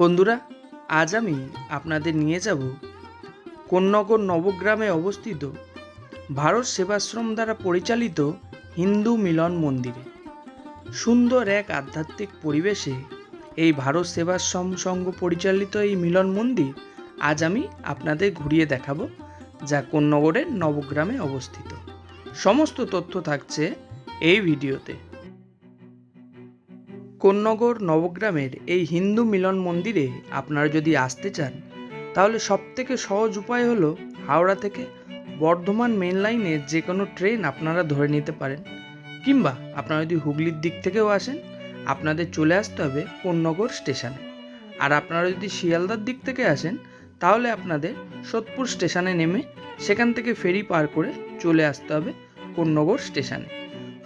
বন্ধুরা, আজ আমি আপনাদের নিয়ে যাব কোন্নগর নবগ্রামে অবস্থিত ভারত সেবাশ্রম দ্বারা পরিচালিত হিন্দু মিলন মন্দিরে। সুন্দর এক আধ্যাত্মিক পরিবেশে এই ভারত সেবাশ্রম সংঘ পরিচালিত এই মিলন মন্দির আজ আমি আপনাদের ঘুরিয়ে দেখাবো, যা কোন্নগরের নবগ্রামে অবস্থিত। সমস্ত তথ্য থাকছে এই ভিডিওতে। কোন্নগর নবগ্রামের এই হিন্দু মিলন মন্দিরে আপনারা যদি আসতে চান, তাহলে সবথেকে সহজ উপায় হলো হাওড়া থেকে বর্ধমান মেন লাইনে যে কোনো ট্রেন আপনারা ধরে নিতে পারেন। কিংবা আপনারা যদি হুগলির দিক থেকেও আসেন, আপনাদের চলে আসতে হবে কোন্নগর স্টেশনে আর আপনারা যদি শিয়ালদার দিক থেকে আসেন, তাহলে আপনাদের সোদপুর স্টেশনে নেমে সেখান থেকে ফেরি পার করে চলে আসতে হবে কোন্নগর স্টেশনে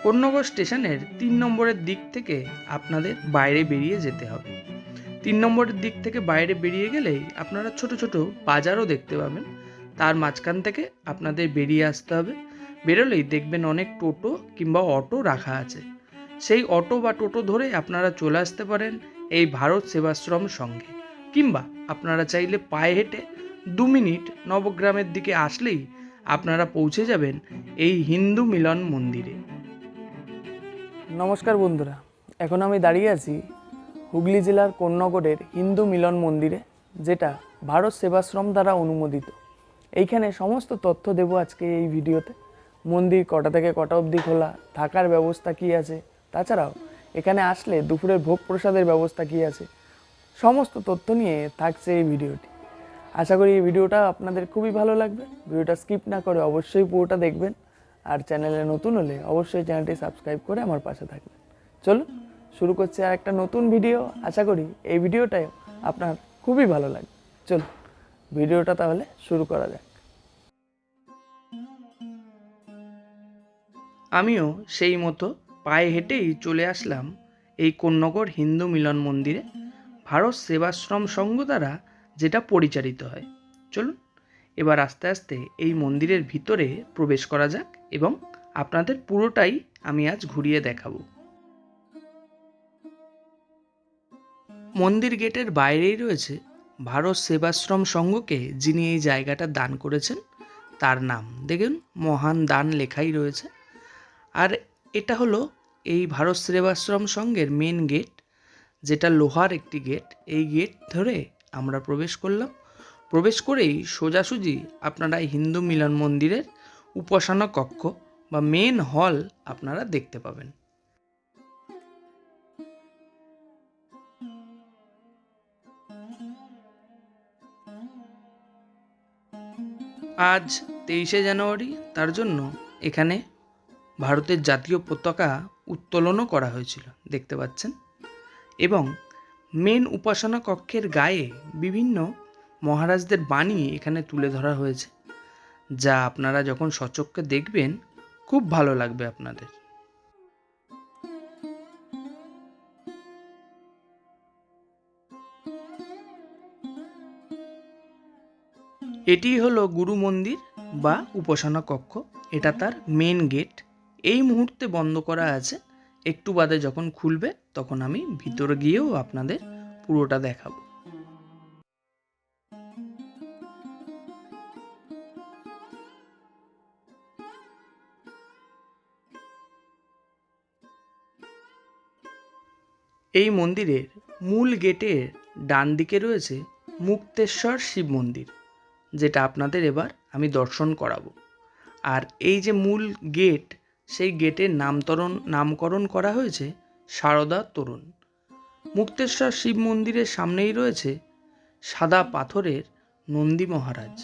কোন্নগর স্টেশনের তিন নম্বরের দিক থেকে আপনাদের বাইরে বেরিয়ে যেতে হবে। তিন নম্বরের দিক থেকে বাইরে বেরিয়ে গেলেই আপনারা ছোট ছোট বাজারও দেখতে পাবেন। তার মাঝখান থেকে আপনাদের বেরিয়ে আসতে হবে। বেরোলেই দেখবেন অনেক টোটো কিংবা অটো রাখা আছে। সেই অটো বা টোটো ধরে আপনারা চলে আসতে পারেন এই ভারত সেবাশ্রম সঙ্গে। কিংবা আপনারা চাইলে পায়ে হেঁটে দু মিনিট নবগ্রামের দিকে আসলেই আপনারা পৌঁছে যাবেন এই হিন্দু মিলন মন্দিরে। নমস্কার বন্ধুরা, এখন আমি দাঁড়িয়ে আছি হুগলি জেলার কোন্নগরের হিন্দু মিলন মন্দিরে, যেটা ভারত সেবাশ্রম দ্বারা অনুমোদিত। এইখানে সমস্ত তথ্য দেব আজকে এই ভিডিওতে। মন্দির কটা থেকে কটা অবধি খোলা, থাকার ব্যবস্থা কী আছে? তাছাড়াও, এখানে আসলে দুপুরের ভোগ প্রসাদের ব্যবস্থা কী আছে? সমস্ত তথ্য নিয়ে থাকছে এই ভিডিওটি। আশা করি এই ভিডিওটা আপনাদের খুবই ভালো লাগবে। ভিডিওটা স্কিপ না করে অবশ্যই পুরোটা দেখবেন। আর চ্যানেলে নতুন হলে অবশ্যই চ্যানেলটি সাবস্ক্রাইব করে আমার পাশে থাকবেন। চলুন, শুরু করছি আর একটা নতুন ভিডিও আশা করি এই ভিডিওটাও আপনার খুবই ভালো লাগবে। চলুন ভিডিওটা তাহলে শুরু করা যাক। আমিও সেই মতো পায়ে হেঁটেই চলে আসলাম এই কোন্নগর হিন্দু মিলন মন্দিরে। ভারত সেবাশ্রম সংঘ দ্বারা যেটা পরিচালিত হয়। চলুন এবার আস্তে আস্তে এই মন্দিরের ভিতরে প্রবেশ করা যাক এবং আপনাদের পুরোটাই আমি আজ ঘুরিয়ে দেখাবো। মন্দির গেটের বাইরেই রয়েছে ভারত সেবাশ্রম সংঘকে যিনি এই জায়গাটা দান করেছেন, তার নাম। দেখুন, মহান দান লেখাই রয়েছে। আর এটা হলো এই ভারত সেবাশ্রম সংঘের মেন গেট যেটা লোহার একটি গেট এই গেট ধরে আমরা প্রবেশ করলাম। প্রবেশ করেই সোজাসুজি আপনারা হিন্দু মিলন মন্দিরের উপাসনা কক্ষ বা মেন হল আপনারা দেখতে পাবেন। আজ তেইশে জানুয়ারি, তার জন্য এখানে ভারতের জাতীয় পতাকা উত্তোলনও করা হয়েছিল, দেখতে পাচ্ছেন। এবং মেন উপাসনা কক্ষের গায়ে বিভিন্ন মহারাজদের বাণী এখানে তুলে ধরা হয়েছে, যা আপনারা যখন সচক্ষে দেখবেন, খুব ভালো লাগবে আপনাদের। এটি হলো গুরু মন্দির বা উপাসনা কক্ষ। এটা তার মেন গেট এই মুহূর্তে বন্ধ করা আছে। একটু বাদে যখন খুলবে, তখন আমি ভিতরে গিয়েও আপনাদের পুরোটা দেখাবো। এই মন্দিরের মূল গেটের ডান দিকে রয়েছে মুক্তেশ্বর শিব মন্দির, যেটা আপনাদের এবার আমি দর্শন করাবো। আর এই যে মূল গেট, সেই গেটের নামতরণ, নামকরণ করা হয়েছে সারদা তরুণ। মুক্তেশ্বর শিব মন্দিরের সামনেই রয়েছে সাদা পাথরের নন্দী মহারাজ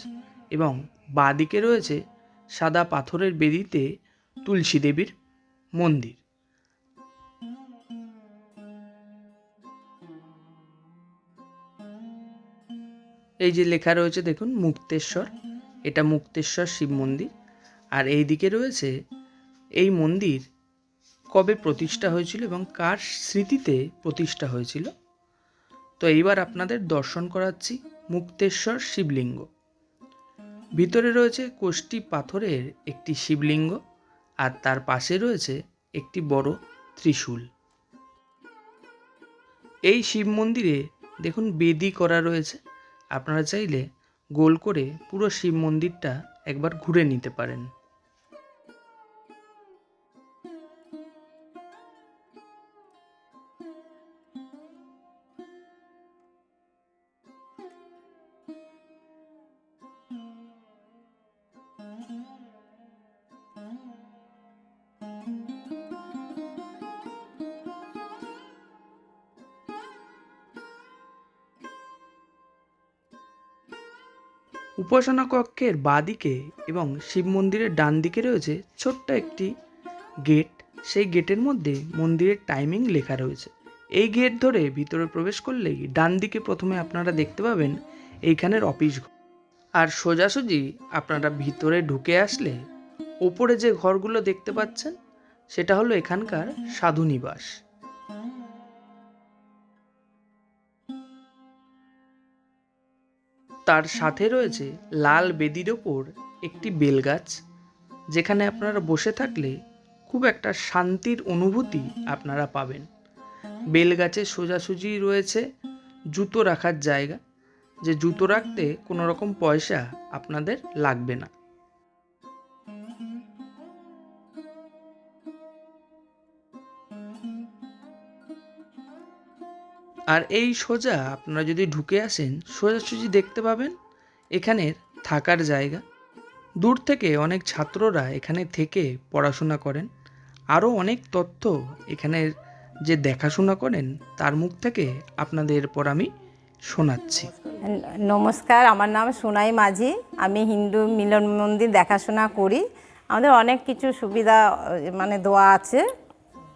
এবং বাদিকে রয়েছে সাদা পাথরের বেদিতে তুলসী দেবীর মন্দির। এই যে লেখা রয়েছে, দেখুন, মুক্তেশ্বর। এটা মুক্তেশ্বর শিব মন্দির। আর এই দিকে রয়েছে, এই মন্দির কবে প্রতিষ্ঠা হয়েছিল এবং কার স্মৃতিতে প্রতিষ্ঠা হয়েছিল? তো এইবার আপনাদের দর্শন করাচ্ছি মুক্তেশ্বর শিবলিঙ্গ। ভিতরে রয়েছে কোষ্টি পাথরের একটি শিবলিঙ্গ, আর তার পাশে রয়েছে একটি বড় ত্রিশূল। এই শিব মন্দিরে, দেখুন, বেদি করা রয়েছে। আপনারা চাইলে গোল করে পুরো শিব মন্দিরটা একবার ঘুরে নিতে পারেন। উপাসনা কক্ষের বাঁদিকে এবং শিব মন্দিরের ডান দিকে রয়েছে ছোট্ট একটি গেট। সেই গেটের মধ্যে মন্দিরের টাইমিং লেখা রয়েছে। এই গেট ধরে ভিতরে প্রবেশ করলেই ডান দিকে প্রথমে আপনারা দেখতে পাবেন এইখানের অফিস ঘর আর সোজাসুজি আপনারা ভিতরে ঢুকে আসলে ওপরে যে ঘরগুলো দেখতে পাচ্ছেন, সেটা হলো এখানকার সাধু তার সাথে রয়েছে লাল বেদির ওপর একটি বেলগাছ, যেখানে আপনারা বসে থাকলে খুব একটা শান্তির অনুভূতি আপনারা পাবেন। বেলগাছে সোজাসুজি রয়েছে জুতো রাখার জায়গা, যে জুতো রাখতে কোনো রকম পয়সা আপনাদের লাগবে না। আর এই সোজা আপনারা যদি ঢুকে আসেন সোজাসুজি দেখতে পাবেন এখানের থাকার জায়গা। দূর থেকে অনেক ছাত্ররা এখানে থেকে পড়াশোনা করেন। আরও অনেক তথ্য এখানের যে দেখাশোনা করেন, তার মুখ থেকে আপনাদের এরপর আমি শোনাচ্ছি। নমস্কার, আমার নাম সোনাই মাঝি। আমি হিন্দু মিলন মন্দির দেখাশোনা করি। আমাদের অনেক কিছু সুবিধা মানে দেওয়া আছে।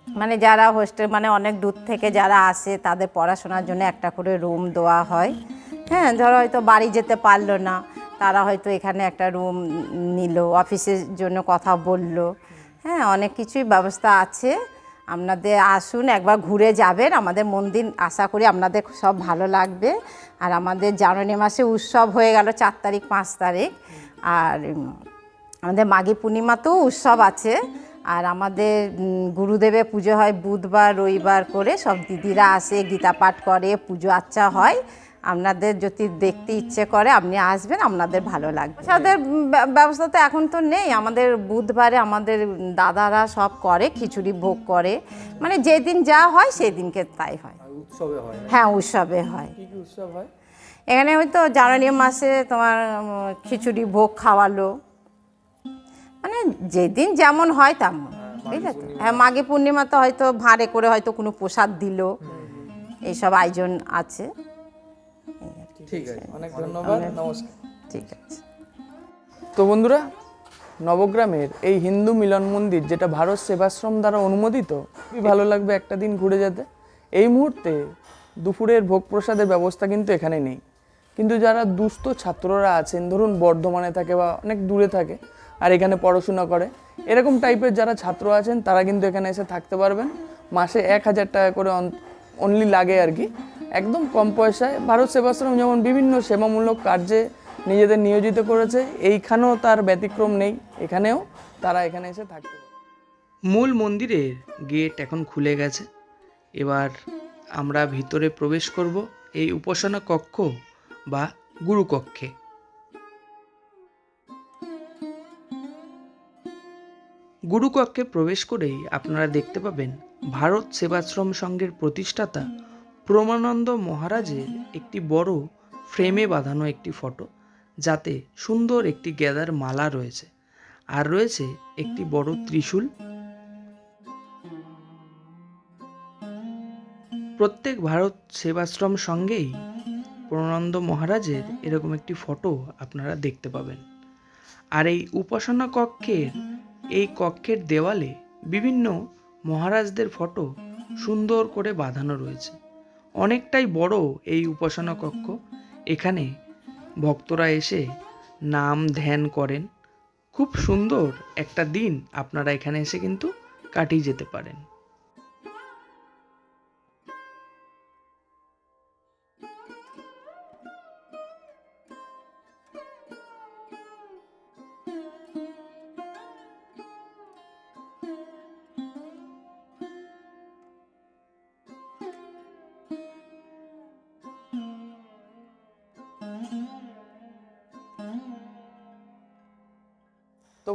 মানে যারা হোস্টেল মানে অনেক দূর থেকে যারা আসে, তাদের পড়াশোনার জন্য একটা করে রুম দেওয়া হয়। হ্যাঁ ধরো হয়তো বাড়ি যেতে পারল না, তারা হয়তো এখানে একটা রুম নিল, অফিসের জন্য কথা বলল। হ্যাঁ অনেক কিছুই ব্যবস্থা আছে। আপনাদের আসুন, একবার ঘুরে যাবেন। আমাদের মন্দির, আশা করি আপনাদের সব ভালো লাগবে। আর আমাদের জানুয়ারি মাসে উৎসব হয়ে গেল চার তারিখ, পাঁচ তারিখ। আর আমাদের মাঘী পূর্ণিমাতেও উৎসব আছে। আর আমাদের উম, গুরুদেবের পুজো হয় বুধবার রবিবার করে। সব দিদিরা আসে গীতা পাঠ করে পুজো আচ্চা হয়। আপনাদের যদি দেখতে ইচ্ছে করে আপনি আসবেন আপনাদের ভালো লাগবে। তাদের ব্যবস্থা তো এখন তো নেই। আমাদের বুধবারে আমাদের দাদারা সব করে খিচুড়ি ভোগ করে। মানে যেদিন যা হয় সেদিনকে তাই হয়। উৎসবে হয়। হ্যাঁ উৎসবে হয়। উৎসব হয়? এখানে হয়তো জানুয়ারি মাসে তোমার খিচুড়ি ভোগ খাওয়ালো। মানে যেদিন যেমন হয় তেমন বুঝলে তো হ্যাঁ মাঘী পূর্ণিমাতে হয়তো ভাঁড়ে করে হয়তো কোনো প্রসাদ দিল। এইসব আয়োজন আছে। ঠিক আছে অনেক ধন্যবাদ। নমস্কার। ঠিক আছে। তো বন্ধুরা নবগ্রামের এই হিন্দু মিলন মন্দির যেটা ভারত সেবাশ্রম দ্বারা অনুমোদিত খুবই ভালো লাগবে একটা দিন ঘুরে যেতে। এই মুহূর্তে দুপুরের ভোগ প্রসাদের ব্যবস্থা কিন্তু এখানে নেই। কিন্তু যারা দুস্থ ছাত্ররা আছেন ধরুন বর্ধমানে থাকে বা অনেক দূরে থাকে আর এখানে পড়াশোনা করে। এরকম টাইপের যারা ছাত্র আছেন, তারা কিন্তু এখানে এসে থাকতে পারবেন। মাসে এক হাজার টাকা করে অনলি লাগে আর কি। একদম কম পয়সায়। ভারত সেবাশ্রম যেমন বিভিন্ন সেবামূলক কার্যে নিজেদের নিয়োজিত করেছে, এইখানেও তার ব্যতিক্রম নেই। এখানেও তারা এখানে এসে থাকতে মূল মন্দিরের গেট এখন খুলে গেছে। এবার আমরা ভিতরে প্রবেশ করব এই উপাসনা কক্ষ বা গুরুকক্ষে গুরুকক্ষে প্রবেশ করেই আপনারা দেখতে পাবেন ভারত সেবাশ্রম সংঘের প্রতিষ্ঠাতা প্রমানন্দ মহারাজের একটি বড় ফ্রেমে বাঁধানো একটি ফটো, যাতে সুন্দর একটি গেদার মালা রয়েছে। আর রয়েছে একটি বড় ত্রিশূল। প্রত্যেক ভারত সেবাশ্রম সঙ্গেই প্রণানন্দ মহারাজের এরকম একটি ফটো আপনারা দেখতে পাবেন। আর এই উপাসনা কক্ষের এই কক্ষের দেওয়ালে বিভিন্ন মহারাজদের ফটো সুন্দর করে বাঁধানো রয়েছে। অনেকটাই বড় এই উপাসনা কক্ষ। এখানে ভক্তরা এসে নাম ধ্যান করেন। খুব সুন্দর একটা দিন আপনারা এখানে এসে কিন্তু কাটিয়ে যেতে পারেন।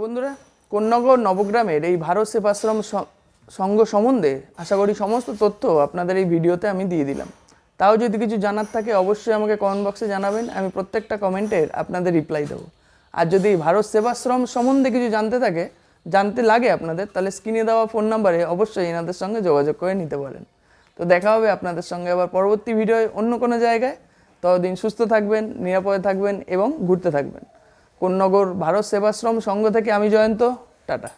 বন্ধুরা কন্যাগর নবগ্রামের এই ভারত সেবাশ্রম সংঘ সম্বন্ধে আশা করি সমস্ত তথ্য আপনাদের এই ভিডিওতে আমি দিয়ে দিলাম। তাও যদি কিছু জানার থাকে অবশ্যই আমাকে কমেন্ট বক্সে জানাবেন, আমি প্রত্যেকটা কমেন্টের আপনাদের রিপ্লাই দেবো। আর যদি ভারত সেবাশ্রম সম্বন্ধে কিছু জানতে থাকে, জানতে লাগে আপনাদের, তাহলে স্ক্রিনে দেওয়া ফোন নাম্বারে অবশ্যই এনাদের সঙ্গে যোগাযোগ করে নিতে পারেন। তো দেখা হবে আপনাদের সঙ্গে আবার পরবর্তী ভিডিওয় অন্য কোনো জায়গায়। ততদিন সুস্থ থাকবেন, নিরাপদে থাকবেন এবং ঘুরতে থাকবেন। কোন্নগর ভারত সেবাশ্রম সংঘ থেকে আমি জয়ন্ত টাটা।